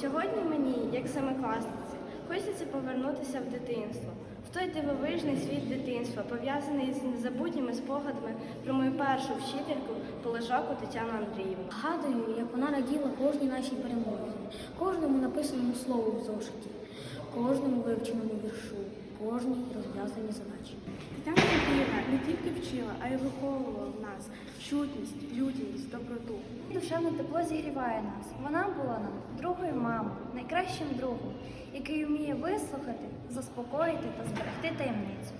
Сьогодні мені, як семикласниці, хочеться повернутися в дитинство, в той дивовижний світ дитинства, пов'язаний з незабутніми спогадами про мою першу вчительку Полежаку Тетяну Андріївну. Згадую, як вона раділа кожній нашій перемозі, кожному написаному слову в зошиті, кожному вивченому віршу, кожній розв'язаній задачі. Тетяна Андріївна не тільки вчила, а й виховувала в нас чутність, людяність, доброту. Душевне тепло зігріває нас. Вона була нам другою мамою, найкращим другом, який вміє вислухати, заспокоїти та зберегти таємницю.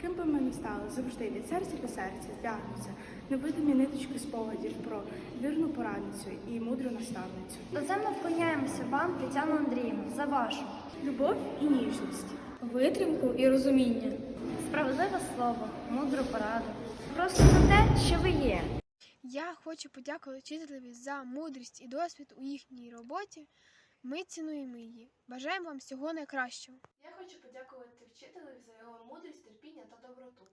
Ким би ми не стали, завжди від серця до серця тягнуться невидимі ниточки спогадів про вірну порадницю і мудру наставницю. Доземно вклоняємося вам, Тетяно Андріївна, за вашу Любов і ніжність. Витримку і розуміння. справедливе слово, мудру пораду. Просто за те, що ви є. Я хочу подякувати вчителеві за мудрість і досвід у їхній роботі. Ми цінуємо її. Бажаємо вам всього найкращого. Я хочу подякувати вчителеві за його мудрість, терпіння та доброту.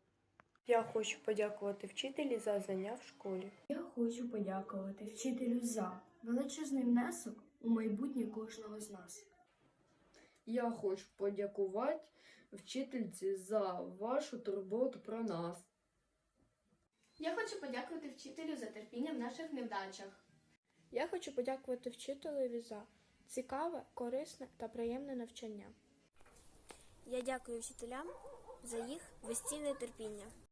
Я хочу подякувати вчителі за знання в школі. Я хочу подякувати вчителю за величезний внесок у майбутнє кожного з нас. Я хочу подякувати вчительці за вашу турботу про нас. Я хочу подякувати вчителю за терпіння в наших невдачах. Я хочу подякувати вчителеві за цікаве, корисне та приємне навчання. Я дякую вчителям за їх безцінне терпіння.